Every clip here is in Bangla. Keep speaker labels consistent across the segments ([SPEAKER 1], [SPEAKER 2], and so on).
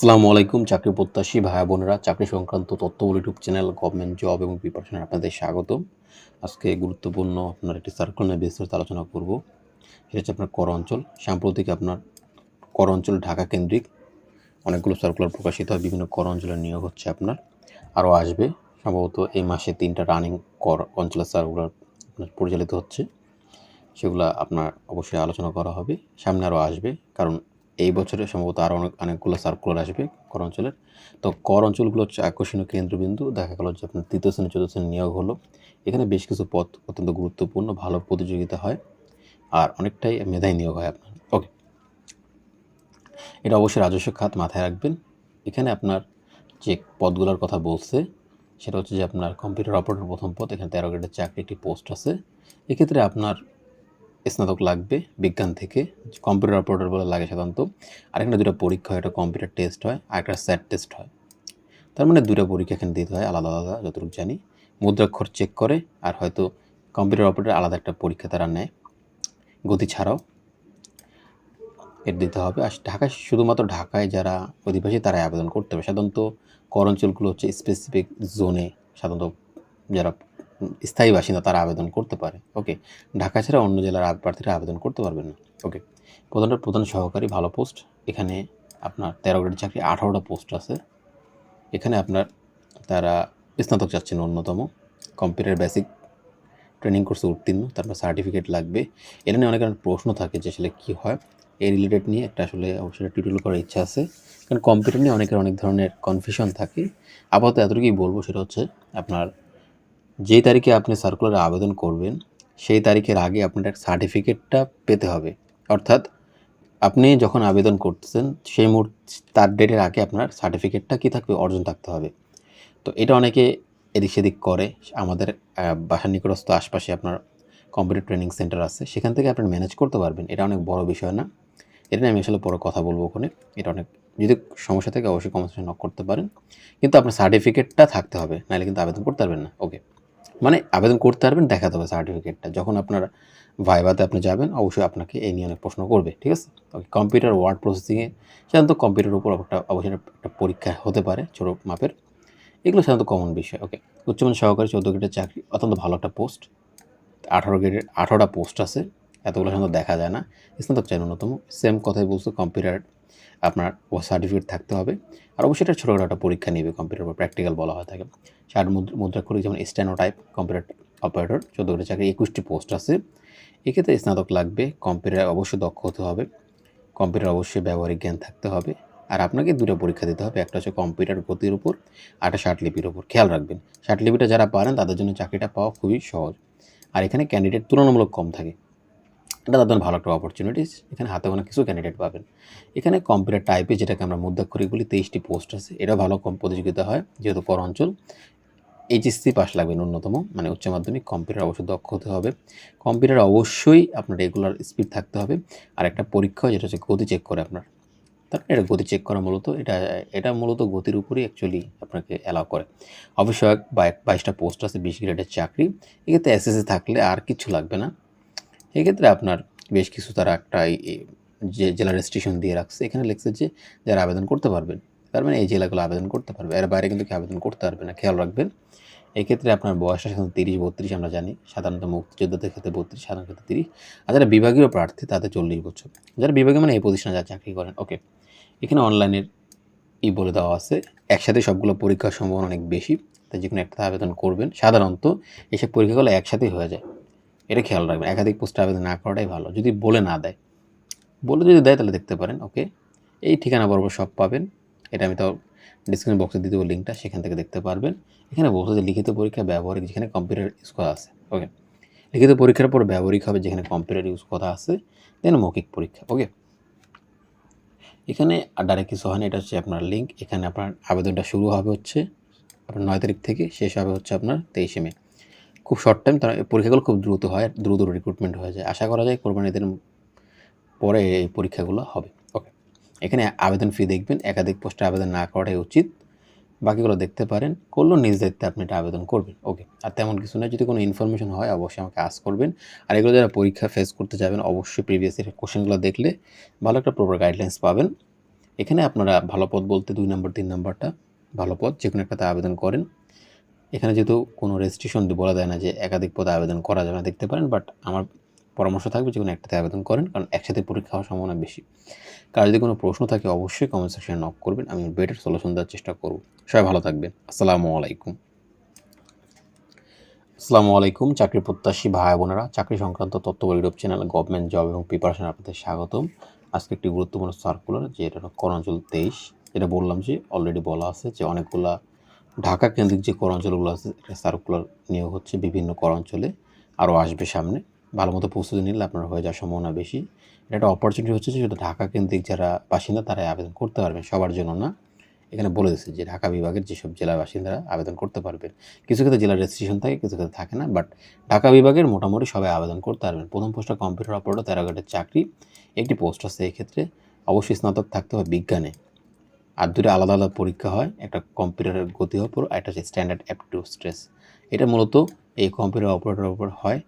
[SPEAKER 1] আসসালামু আলাইকুম, চাকরি প্রত্যাশী ভাই বোনেরা, চাকরি সংক্রান্ত তথ্যবল ইউটিউব চ্যানেল গভর্নমেন্ট জব এবং প্রিপারেশনে আপনাদের স্বাগত আজকে গুরুত্বপূর্ণ আপনার একটি সার্কুল নিয়ে বিস্তারিত আলোচনা করব। এটা হচ্ছে আপনার কর অঞ্চল। সাম্প্রতিক আপনার কর অঞ্চল ঢাকা কেন্দ্রিক অনেকগুলো সার্কুলার প্রকাশিত হয়, বিভিন্ন কর অঞ্চলের নিয়োগ হচ্ছে আপনার। আরও আসবে। সম্ভবত এই মাসে তিনটা রানিং কর অঞ্চলের সার্কুলার আপনার পরিচালিত হচ্ছে। সেগুলো আপনার অবশ্যই আলোচনা করা হবে। সামনে আরও আসবে, কারণ এই বছরে সম্ভবত আরও অনেক, অনেকগুলো সার্কুলার আসবে কর অঞ্চলের। তো কর অঞ্চলগুলো হচ্ছে আকর্ষণীয় কেন্দ্রবিন্দু। দেখা গেল যে আপনার তৃতীয় শ্রেণি, চতুর্থ শ্রেণি নিয়োগ হলো। এখানে বেশ কিছু পদ অত্যন্ত গুরুত্বপূর্ণ, ভালো প্রতিযোগিতা হয় আর অনেকটাই মেধাই নিয়োগ হয় আপনার। ওকে এটা অবশ্যই রাজস্ব খাত মাথায় রাখবেন। এখানে আপনার যে পদগুলোর কথা বলছে, সেটা হচ্ছে যে আপনার কম্পিউটার অপারেটর প্রথম পদ, এখানে তেরো গ্রেডের চাকরি একটি পোস্ট আছে। এক্ষেত্রে আপনার স্নাতক লাগবে, বিজ্ঞান থেকে কম্পিউটার অপারেটর বলে লাগে সাধারণত। আর এখানে দুটো পরীক্ষা হয়, একটা কম্পিউটার টেস্ট হয়, আর একটা স্যাট টেস্ট হয়। তার মানে দুটো পরীক্ষা এখানে দিতে হয়, আলাদা আলাদা, যতটুকু জানি। মুদ্রাক্ষর চেক করে, আর হয়তো কম্পিউটার অপারেটর আলাদা একটা পরীক্ষা তারা নেয়। গতি ছাড়াও এর দিতে হবে। আর ঢাকায় শুধুমাত্র ঢাকায় যারা অধিবাসী, তারাই আবেদন করতে হবে। সাধারণত কর অঞ্চলগুলো হচ্ছে স্পেসিফিক জোনে সাধারণত যারা স্থায়ী বাসিন্দা তারা আবেদন করতে পারে। ওকে, ঢাকা ছাড়া অন্য জেলার প্রার্থীরা আবেদন করতে পারবেন না। ওকে, প্রধান প্রধান সহকারী, ভালো পোস্ট। এখানে আপনার তেরো গ্রেড চাকরি, আঠারোটা পোস্ট আছে। এখানে আপনার তারা স্নাতক চাচ্ছেন অন্যতম। কম্পিউটার বেসিক ট্রেনিং কোর্সে উত্তীর্ণ, তারপর সার্টিফিকেট লাগবে। এটা নিয়ে অনেক অনেক প্রশ্ন থাকে যে আসলে কী হয়। এই রিলেটেড নিয়ে একটা আসলে অবশ্যই টিউটোরিয়াল করার ইচ্ছা আছে। কারণ কম্পিউটার নিয়ে অনেকের অনেক ধরনের কনফিউশন থাকে। আপাতত এতটুকুই বলব, সেটা হচ্ছে আপনার যেই তারিখে আপনি সার্কুলারে আবেদন করবেন, সেই তারিখের আগে আপনার সার্টিফিকেটটা পেতে হবে। অর্থাৎ আপনি যখন আবেদন করতেছেন, সেই মুহূর্তে, তার ডেটের আগে আপনার সার্টিফিকেটটা কী থাকবে অর্জন থাকতে হবে। তো এটা অনেকে এদিক সেদিক করে। আমাদের বাসার নিকটস্থ আশপাশে আপনার কম্পিউটার ট্রেনিং সেন্টার আছে। সেখান থেকে আপনি ম্যানেজ করতে পারবেন। এটা অনেক বড় বিষয় না। এটা নিয়ে আমি আসলে পরে কথা বলব ওখানে। এটা অনেক, যদি সমস্যা থেকে অবশ্যই কমার্সে নক করতে পারেন। কিন্তু আপনার সার্টিফিকেটটা থাকতে হবে। নাহলে কিন্তু আবেদন করতে পারবেন না। ওকে মানে আবেদন করতে পারবেন, দেখাতে হবে সার্টিফিকেটটা যখন আপনার ভাইভাতে আপনি যাবেন, অবশ্যই আপনাকে এই নিয়ে অনেক প্রশ্ন করবে, ঠিক আছে? ওকে কম্পিউটার ওয়ার্ড প্রসেসিংয়ে সাধারণত কম্পিউটারের উপর একটা অবশ্যই একটা পরীক্ষা হতে পারে, ছোটো মাপের। এগুলো সাধারণত কমন বিষয় ওকে উচ্চমান সহকারী চৌদ্দ গ্রেডের চাকরি, অত্যন্ত ভালো একটা পোস্ট আঠারো গ্রেডের আঠারোটা পোস্ট আছে, এতগুলো সাধারণত দেখা যায় না। স্নাতক চাই ন্যূনতম সেম কথাই বলছো কম্পিউটার আপনার ও সার্টিফিকেট থাকতে হবে। আর অবশ্যই এটা ছোটো একটা পরীক্ষা নেবে কম্পিউটার বা প্র্যাকটিক্যাল বলা হয় থাকে। ষাট মুদ্রা করি যেমন স্ট্যানো টাইপ কম্পিউটার অপারেটর চৌদ্দ গ্রেডের চাকরি, একুশটি পোস্ট আছে। এক্ষেত্রে স্নাতক লাগবে কম্পিউটার অবশ্যই দক্ষ হতে হবে। কম্পিউটার অবশ্যই ব্যবহারিক জ্ঞান থাকতে হবে। আর আপনাকে দুটো পরীক্ষা দিতে হবে, একটা হচ্ছে কম্পিউটার গতির উপর, আর একটা শার্টলিপির উপর। খেয়াল রাখবেন শার্টলিপিটা যারা পারেন, তাদের জন্য চাকরিটা পাওয়া খুবই সহজ। আর এখানে ক্যান্ডিডেট তুলনামূলক কম থাকে। এটা তাদের ভালো একটা অপরচুনিটিস এখানে হাতে গোনা কিছু ক্যান্ডিডেট পাবেন। এখানে কম্পিউটার টাইপে যেটাকে আমরা মুদ্রাক্ষরিকগুলি তেইশটি পোস্ট আছে। এটা ভালো কম প্রতিযোগিতা হয়, যেহেতু পর অঞ্চল। এইচএসসি পাস লাগবে ন্যূনতম মানে উচ্চ মাধ্যমিক। কম্পিউটার অবশ্যই দক্ষ হতে হবে। কম্পিউটার অবশ্যই আপনার রেগুলার স্পিড থাকতে হবে। আর একটা পরীক্ষা যেটা হচ্ছে গতি চেক করে আপনার। তার এটা গতি চেক করা মূলত, এটা এটা মূলত গতির উপরেই অ্যাকচুয়ালি আপনাকে অ্যালাউ করে। অবশ্যই বাইশটা পোস্ট আছে, বিশ গ্রেডের চাকরি। এক্ষেত্রে এসএসসি থাকলে আর কিছু লাগবে না। এক্ষেত্রে আপনার বেশ কিছু তারা একটা যে জেলা রেজিস্ট্রেশন দিয়ে রাখছে, এখানে লিখছে যে যারা আবেদন করতে পারবেন, তার মানে এই জেলাগুলো আবেদন করতে পারবে। এর বাইরে কিন্তু কেউ আবেদন করতে পারবে না, খেয়াল রাখবেন। এক্ষেত্রে আপনার বয়সটা সাধারণত তিরিশ, বত্রিশ আমরা জানি, সাধারণত মুক্তিযোদ্ধাদের ক্ষেত্রে বত্রিশ সাধারণ ক্ষেত্রে তিরিশ। আর যারা বিভাগীয় প্রার্থী তাদের চল্লিশ বছর। যারা বিভাগীয় মানে এই প্রতিষ্ঠানে যারা চাকরি করেন ওকে এখানে অনলাইনের ই বলে দেওয়া আছে, একসাথে সবগুলো পরীক্ষার সম্ভাবনা অনেক বেশি, তাই যে কোনো একটা আবেদন করবেন। সাধারণত এসব পরীক্ষাগুলো একসাথেই হয়ে যায়। এটা খেয়াল রাখবেন। একাধিক পোস্টে আবেদন না করাটাই ভালো। যদি বলে না দেয়, বলে যদি দেয় তাহলে দেখতে পারেন, ওকে? এই ঠিকানা বরাবর সব পাবেন। এটা আমি তো ডিসক্রিপশন বক্সে দিয়ে দেবো লিঙ্কটা সেখান থেকে দেখতে পারবেন। এখানে বলছে যে লিখিত পরীক্ষা ব্যবহারিক, যেখানে কম্পিউটার ইউজ করা আছে, ওকে? লিখিত পরীক্ষার পর ব্যবহারিক হবে যেখানে কম্পিউটার ইউজ করা আছে দেন মৌখিক পরীক্ষা, ওকে? এখানে ডাইরেক্ট কিছু হয় না, এটা হচ্ছে আপনার লিঙ্ক এখানে আপনার আবেদনটা শুরু হবে হচ্ছে আপনার নয় তারিখ থেকে, শেষ হবে হচ্ছে আপনার তেইশে মে। খুব শর্ট টাইম তারা পরীক্ষাগুলো খুব দ্রুত হয়, দ্রুত রিক্রুটমেন্ট হয়ে যায়। আশা করা যায় কোরবানিদের পরে এই পরীক্ষাগুলো হবে। ওকে এখানে আবেদন ফি দেখবেন, একাধিক পোস্টে আবেদন না করাটাই উচিত। বাকিগুলো দেখতে পারেন, করলেও নিজ দায়িত্বে আপনি এটা আবেদন করবেন। ওকে আর তেমন কিছু নয়, যদি কোনো ইনফরমেশন হয়, অবশ্যই আমাকে আস করবেন। আর এগুলো যারা পরীক্ষা ফেস করতে যাবেন, অবশ্যই প্রিভিয়াস ইয়ারের কোশ্চেনগুলো দেখলে ভালো একটা প্রপার গাইডলাইন্স পাবেন। এখানে আপনারা ভালো পদ বলতে দুই নম্বর তিন নম্বরটা ভালো পদ যে কোনো একটাতে আবেদন করেন। এখানে যেহেতু কোনো রেজিস্ট্রেশন বলা যায় না যে একাধিক পদে আবেদন করা যাবে না, দেখতে পারেন বাট আমার পরামর্শ থাকবে যে কোনো একটাতে আবেদন করেন, কারণ একসাথে পরীক্ষা হওয়ার সম্ভাবনা বেশি। কার যদি কোনো প্রশ্ন থাকে, অবশ্যই কমেন্ট সেকশনে নক করবেন, আমি বেটার সলিউশন দেওয়ার চেষ্টা করব। সবাই ভালো থাকবেন। আসসালামু আলাইকুম। আসসালামু আলাইকুম, চাকরি প্রত্যাশী ভাই বোনেরা। চাকরি সংক্রান্ত তথ্য ইউটিউব চ্যানেল গভর্নমেন্ট জব এবং প্রিপারেশন আপনাদের স্বাগতম। আজকে একটি গুরুত্বপূর্ণ সার্কুলার যে এটা হলো করঞ্চল তেইশ। যেটা বললাম যে অলরেডি বলা আছে যে অনেকগুলা ঢাকা কেন্দ্রিক যে করাঞ্চলগুলো আছে এটা সার্কুলার নিয়োগ হচ্ছে, বিভিন্ন করাঞ্চলে আরও আসবে সামনে। ভালো মতো প্রস্তুতি নিলে আপনার হয়ে যাওয়ার সম্ভাবনা বেশি। এটা একটা অপরচুনিটি হচ্ছে যে, শুধু ঢাকা কেন্দ্রিক যারা বাসিন্দা, তারাই আবেদন করতে পারবেন, সবার জন্য না। এখানে বলে দিচ্ছে যে, ঢাকা বিভাগের যেসব জেলার বাসিন্দারা আবেদন করতে পারবেন, কিছু ক্ষেত্রে জেলার রেজিস্ট্রেশন থাকে, কিছু ক্ষেত্রে থাকে না বাট ঢাকা বিভাগের মোটামুটি সবাই আবেদন করতে পারবেন। প্রথম পোস্টটা কম্পিউটার অপারেটর তেরো গেটের চাকরি, একটি পোস্ট আছে এই ক্ষেত্রে অবশ্যই স্নাতক থাকতে হবে বিজ্ঞানে। আর দুটো আলাদা আলাদা পরীক্ষা হয়, একটা কম্পিউটারের গতি ওপর আর একটা হচ্ছে স্ট্যান্ডার্ড অ্যাপটিউড স্ট্রেস এটা মূলত এই কম্পিউটার অপারেটরের উপর হয়।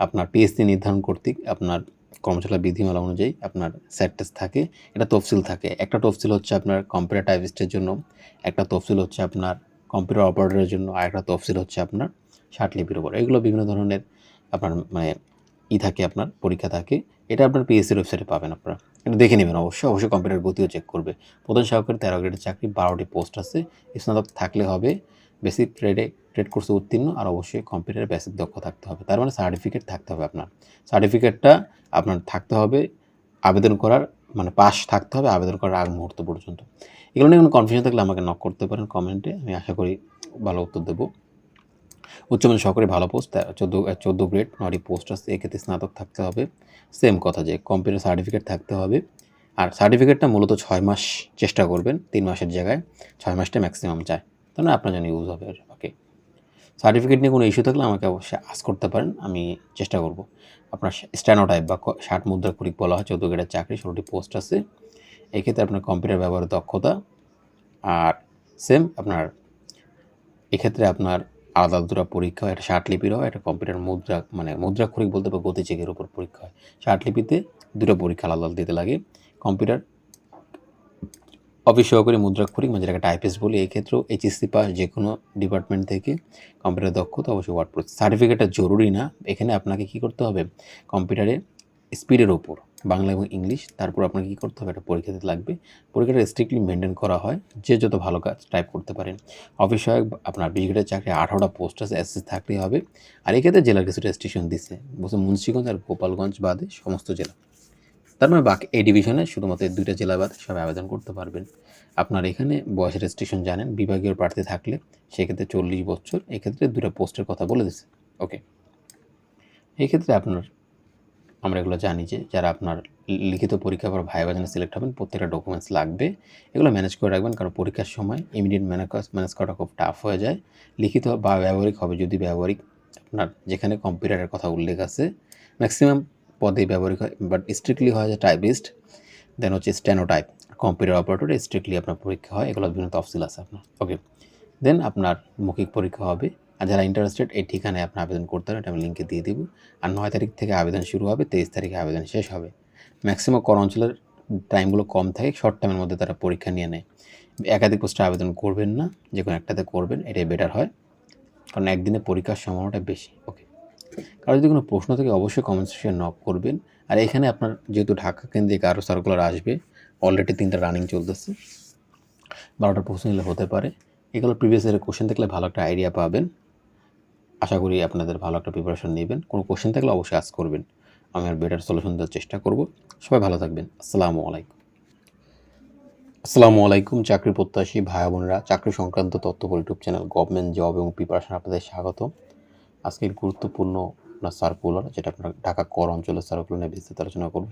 [SPEAKER 1] আপনার পিএসসি নির্ধারণ কর্তৃক আপনার কর্মশালা বিধিমালা অনুযায়ী আপনার স্যাট টেস্ট থাকে এটা তফসিল থাকে। একটা তফসিল হচ্ছে আপনার কম্পিউটার টাইপিস্টের জন্য, একটা তফসিল হচ্ছে আপনার কম্পিউটার অপারেটরের জন্য, আর একটা তফসিল হচ্ছে আপনার লিপির উপর। এগুলো বিভিন্ন ধরনের আপনার মানে ই থাকে, আপনার পরীক্ষা থাকে। এটা আপনার পিএসসির ওয়েবসাইটে পাবেন আপনারা। এটা দেখে নেবেন অবশ্যই। অবশ্যই কম্পিউটার গতিও চেক করবে। প্রধান সহকারী তেরো গ্রেডের চাকরি, বারোটি পোস্ট আছে। স্নাতক থাকলে হবে। বেসিক ট্রেডে ট্রেড কোর্সে উত্তীর্ণ। আর অবশ্যই কম্পিউটারে বেসিক দক্ষ থাকতে হবে। তার মানে সার্টিফিকেট থাকতে হবে আপনার। সার্টিফিকেটটা আপনার থাকতে হবে। আবেদন করার মানে পাস থাকতে হবে আবেদন করার আগ মুহূর্ত পর্যন্ত। এগুলো নিয়ে কোনো কনফিউশন থাকলে আমাকে নক করতে পারেন। কমেন্টে আমি আশা করি ভালো উত্তর দেবো। উচ্চমান সহকারী ভালো পোস্ট চোদ্দ চোদ্দ গ্রেড নটি পোস্ট আছে, এক্ষেত্রে স্নাতক থাকতে হবে। সেম কথা যে কম্পিউটার সার্টিফিকেট থাকতে হবে। আর সার্টিফিকেটটা মূলত ছয় মাস চেষ্টা করবেন, তিন মাসের জায়গায়। ছয় মাসটা ম্যাক্সিমাম চায় মানে আপনার জন্য ইউজ হবে। ওকে সার্টিফিকেট নিয়ে কোনো ইস্যু থাকলে আমাকে অবশ্যই আস করতে পারেন, আমি চেষ্টা করব। আপনার স্ট্যানোটাইপ বা ষাট মুদ্রা কুড়ি বলা হয়, চৌদ্দ গ্রেডের চাকরি, ষোলোটি পোস্ট আছে। এক্ষেত্রে আপনার কম্পিউটার ব্যবহারের দক্ষতা। আর সেম আপনার, এক্ষেত্রে আপনার আলাদা দুটো পরীক্ষা হয় একটা ষাটলিপির হয় একটা কম্পিউটার মুদ্রা মানে মুদ্রাক্ষরিক বলতে বা গতিচেকের উপর পরীক্ষা হয়। ষাটলিপিতে দুটো পরীক্ষা আলাদা দিতে লাগে। কম্পিউটার অফিস সহকারী মুদ্রাক্ষরিক মানে যেটাকে টাইপিস্ট বলি, এই ক্ষেত্রেও এইচএসসি পাস যে কোনো ডিপার্টমেন্ট থেকে কম্পিউটার দক্ষতা অবশ্যই ওয়ার্ড প্রসেস সার্টিফিকেটটা জরুরি না। এখানে আপনাকে কী করতে হবে? কম্পিউটারে স্পিডের ওপর বাংলা এবং ইংলিশ, তারপর আপনাকে কী করতে হবে? একটা পরীক্ষা দিতে লাগবে। পরীক্ষাটা স্ট্রিক্টলি মেনটেন করা হয়। যে যত ভালো কাজ টাইপ করতে পারেন। অফিস সহায়ক আপনার বিগ্রেডের চাকরি আঠারোটা পোস্ট আছে এসএস থাকলেই হবে। আর এক্ষেত্রে জেলার কিছু রেজিস্ট্রেশন দিচ্ছে। বলছে মুন্সিগঞ্জ আর গোপালগঞ্জ বাদে সমস্ত জেলা। তার মানে বাকি এই ডিভিশনে শুধুমাত্র দুইটা জেলা বাদে সবাই আবেদন করতে পারবেন। আপনার এখানে বয়স রেজিস্ট্রেশন জানেন, বিভাগীয় প্রার্থী থাকলে সেক্ষেত্রে চল্লিশ বছর, এক্ষেত্রে দুটো পোস্টের কথা বলে দিচ্ছে। ওকে এক্ষেত্রে আপনার আমরা এগুলো জানি যে যারা আপনার লিখিত পরীক্ষা পর ভাই বাজানে সিলেক্ট হবেন, প্রত্যেকটা ডকুমেন্টস লাগবে। এগুলো ম্যানেজ করে রাখবেন কারণ পরীক্ষার সময় ইমিডিয়েট ম্যানেজ ম্যানেজ করাটা খুব টাফ হয়ে যায়। লিখিত বা ব্যবহারিক হবে যদি ব্যবহারিক আপনার যেখানে কম্পিউটারের কথা উল্লেখ আছে। ম্যাক্সিমাম পদে ব্যবহারিক হয় বাট স্ট্রিক্টলি হয় যে টাইপিস্ট দেন হচ্ছে স্ট্যানো টাইপ কম্পিউটার অপারেটরে স্ট্রিক্টলি আপনার পরীক্ষা হয় এগুলো বিভিন্ন তফসিল আছে আপনার। ওকে দেন আপনার মৌখিক পরীক্ষা হবে। আর যারা ইন্টারেস্টেড এই ঠিকানায় আপনি আবেদন করতে পারেন, এটা আমি লিঙ্কে দিয়ে দিব। আর নয় তারিখ থেকে আবেদন শুরু হবে, তেইশ তারিখে আবেদন শেষ হবে। ম্যাক্সিমাম কর অঞ্চলের টাইমগুলো কম থাকে শর্ট টাইমের মধ্যে তারা পরীক্ষা নিয়ে নেয়। একাধিক পোস্টে আবেদন করবেন না যে কোনো একটাতে করবেন, এটাই বেটার হয়। কারণ একদিনে পরীক্ষার সম্ভাবনাটা বেশি ওকে কারও যদি কোনো প্রশ্ন থাকে, অবশ্যই কমেন্ট সেকশনে নক করবেন। আর এখানে আপনার যেহেতু ঢাকা কেন্দ্রিক আরও সার্কুলার আসবে অলরেডি তিনটা রানিং চলতেছে। বারোটা প্রশ্ন নিলে হতে পারে। এগুলো প্রিভিয়াস ইয়ারের কোশ্চেন থাকলে ভালো একটা আইডিয়া পাবেন। আশা করি আপনাদের ভালো একটা প্রিপারেশন নেবেন। কোনো কোশ্চেন থাকলে অবশ্যই আস করবেন। আমি আর বেটার সলিউশন দেওয়ার চেষ্টা করব। সবাই ভালো থাকবেন। আসসালামু আলাইকুম। আসসালামু আলাইকুম, চাকরি প্রত্যাশী ভাই বোনেরা। চাকরি সংক্রান্ত তথ্য ইউটিউব চ্যানেল গভর্নমেন্ট জব এবং প্রিপারেশন আপনাদের স্বাগত আজকের গুরুত্বপূর্ণ আপনার সার্কুলার যেটা আপনার ঢাকা কর অঞ্চলের সার্কুলার নিয়ে বিস্তারিত আলোচনা করব।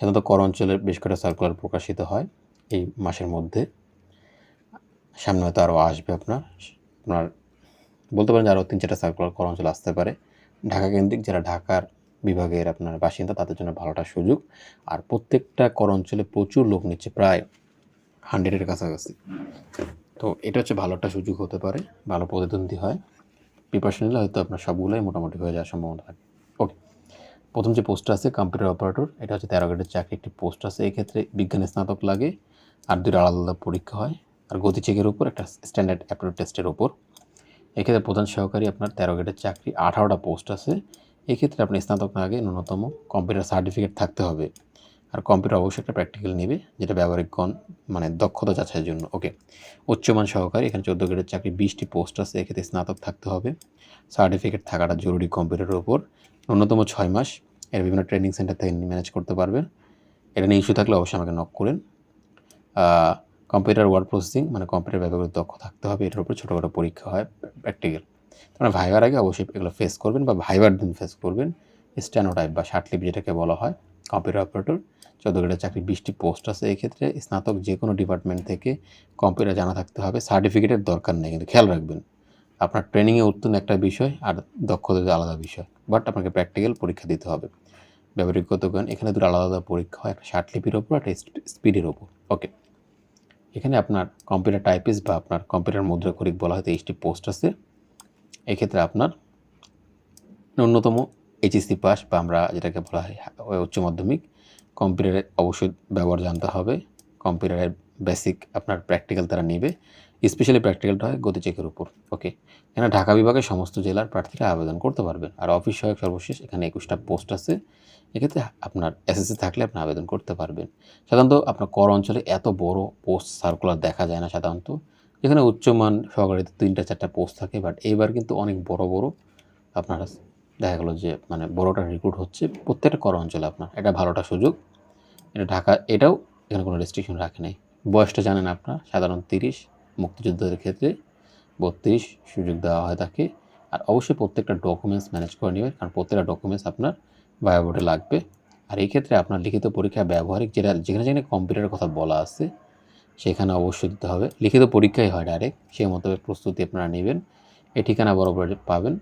[SPEAKER 1] সাধারণত কর অঞ্চলের বেশ কয়েকটা সার্কুলার প্রকাশিত হয় এই মাসের মধ্যে। সামনে হয়তো আরও আসবে আপনার। আপনার বলতে পারেন আরও তিন চারটা সার্কুলার কর অঞ্চলে আসতে পারে। ঢাকা কেন্দ্রিক যারা ঢাকার বিভাগের আপনার বাসিন্দা, তাদের জন্য ভালোটা সুযোগ। আর প্রত্যেকটা কর অঞ্চলে প্রচুর লোক নিচ্ছে, প্রায় হান্ড্রেডের কাছাকাছি। তো এটা হচ্ছে ভালো একটা সুযোগ হতে পারে, ভালো প্রতিদ্বন্দ্বী হয়। প্রিপারেশন নিলে হয়তো আপনার সবগুলোই মোটামুটি হয়ে যাওয়ার সম্ভাবনা থাকে। ওকে প্রথম যে পোস্টটা আছে কম্পিউটার অপারেটর এটা হচ্ছে তেরো গ্রেডের চাকরি একটি পোস্ট আছে। এক্ষেত্রে বিজ্ঞানের স্নাতক লাগে, আর দুটো আলাদা আলাদা পরীক্ষা হয়। আর গতি চেকের উপর একটা স্ট্যান্ডার্ড অ্যাপ্টিটিউড টেস্টের উপর। এক্ষেত্রে প্রধান সহকারী আপনার তেরো গ্রেডের চাকরি, আঠারোটা পোস্ট আছে। এক্ষেত্রে আপনি স্নাতক না আগে ন্যূনতম কম্পিউটার সার্টিফিকেট থাকতে হবে। আর কম্পিউটার অবশ্যই একটা প্র্যাকটিক্যাল নেবে, যেটা ব্যবহারিক গণ মানে দক্ষতা যাচাইয়ের জন্য। ওকে উচ্চমান সহকারী, এখানে চোদ্দ গ্রেডের চাকরি, বিশটি পোস্ট আছে, এক্ষেত্রে স্নাতক থাকতে হবে। সার্টিফিকেট থাকাটা জরুরি কম্পিউটারের ওপর। ন্যূনতম ছয় মাস, এর বিভিন্ন ট্রেনিং সেন্টার থেকে ম্যানেজ করতে পারবেন। এটা নিয়ে ইস্যু থাকলে অবশ্যই আমাকে নক করেন। কম্পিউটার ওয়ার্ড প্রসেসিং মানে কম্পিউটার ব্যবহার দক্ষ থাকতে হবে, এটার উপর ছোটোখাটো পরীক্ষা হয়, প্র্যাকটিক্যাল। মানে ভাইবার আগে অবশ্যই এগুলো ফেস করবেন বা ভাইবার দিন ফেস করবেন। স্ট্যানোটাইপ বা শার্টলিপ যেটাকে বলা হয়, কম্পিউটার অপারেটর চোদ্দ গ্রেডের চাকরি বিশটি পোস্ট আছে এক্ষেত্রে স্নাতক যে কোনো ডিপার্টমেন্ট থেকে কম্পিউটার জানা থাকতে হবে সার্টিফিকেটের দরকার নেই, কিন্তু খেয়াল রাখবেন। আপনার ট্রেনিংয়ে উত্তম একটা বিষয় আর দক্ষতা আলাদা বিষয় বাট আপনাকে প্র্যাকটিক্যাল পরীক্ষা দিতে হবে। ব্যবহারিকগত জ্ঞান এখানে দুটো আলাদা আলাদা পরীক্ষা হয়, একটা শার্টলিপির ওপর, একটা স্পিডের ওপর। ওকে এখানে আপনার কম্পিউটার টাইপিস বা আপনার কম্পিউটার মুদ্রা করিক বলা হয় তেইশটি পোস্ট আছে। এক্ষেত্রে আপনার ন্যূনতম এইচএসসি পাস বা আমরা যেটাকে বলা হয় উচ্চ মাধ্যমিক কম্পিউটারের অবশ্যই ব্যবহার জানতে হবে। কম্পিউটারের বেসিক আপনার প্র্যাকটিক্যাল তারা নেবে। স্পেশালি প্র্যাকটিক্যালটা হয় গতি চেকের উপর ওকে এখানে ঢাকা বিভাগের সমস্ত জেলার প্রার্থীরা আবেদন করতে পারবেন। আর অফিস সহায়ক সর্বশেষ এখানে একুশটা পোস্ট আছে। এক্ষেত্রে আপনার এসএসসি থাকলে আপনি আবেদন করতে পারবেন। সাধারণত আপনার কর অঞ্চলে এত বড় পোস্ট সার্কুলার দেখা যায় না সাধারণত। যেখানে উচ্চমান সহকারীতে তিনটা, চারটা পোস্ট থাকে বাট এইবার কিন্তু অনেক বড় বড় আপনার দেখা গেলো যে মানে বড়টা রিক্রুট হচ্ছে প্রত্যেকটা কর অঞ্চলে আপনার। এটা ভালোটা সুযোগ। এটা ঢাকা, এটাও এখানে কোনো রেস্ট্রিকশন রাখে নাই। বয়সটা জানেন আপনার সাধারণ তিরিশ, মুক্তিযোদ্ধাদের ক্ষেত্রে বত্রিশ সুযোগ দেওয়া হয় তাকে। আর অবশ্যই প্রত্যেকটা ডকুমেন্টস ম্যানেজ করে নেবেন, কারণ প্রত্যেকটা ডকুমেন্টস আপনার বায়োবোর্ডে লাগবে। আর এই ক্ষেত্রে আপনার লিখিত পরীক্ষা ব্যবহারিক যেটা, যেখানে যেখানে কম্পিউটারের কথা বলা আছে, সেখানে অবশ্যই দিতে হবে। লিখিত পরীক্ষাই হয় ডাইরেক্ট সেই মতো প্রস্তুতি আপনারা নেবেন। এই ঠিকানা বরাবর পাবেন।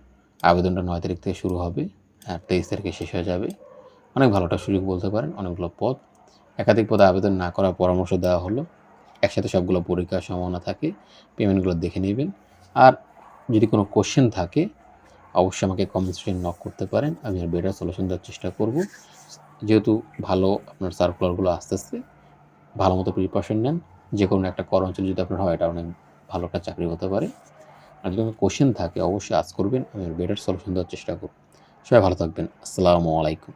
[SPEAKER 1] আবেদনটা নয় তারিখ থেকে শুরু হবে আর তেইশ তারিখে শেষ হয়ে যাবে। অনেক ভালোটা সুযোগ বলতে পারেন, অনেকগুলো পদ। একাধিক পদে আবেদন না করার পরামর্শ দেওয়া হলো। একসাথে সবগুলো পরীক্ষার সম্ভাবনা থাকে। পেমেন্টগুলো দেখে নেবেন। আর যদি কোনো কোশ্চেন থাকে অবশ্যই আমাকে কমেন্ট সেকশন নক করতে পারেন। আমি আর বেটার সলিউশন দেওয়ার চেষ্টা করব। যেহেতু ভালো আপনার সার্কুলারগুলো আস্তে আস্তে ভালো মতো প্রিপারেশন নেন। যে কোনো একটা কর্মচারী যদি আপনার হয়, এটা অনেক ভালো একটা চাকরি হতে পারে। আর যদি কোশ্চেন থাকে, অবশ্যই আজ করবেন। আমি বেটার সলিউশন দেওয়ার চেষ্টা করব। সবাই ভালো থাকবেন। আসসালামু আলাইকুম।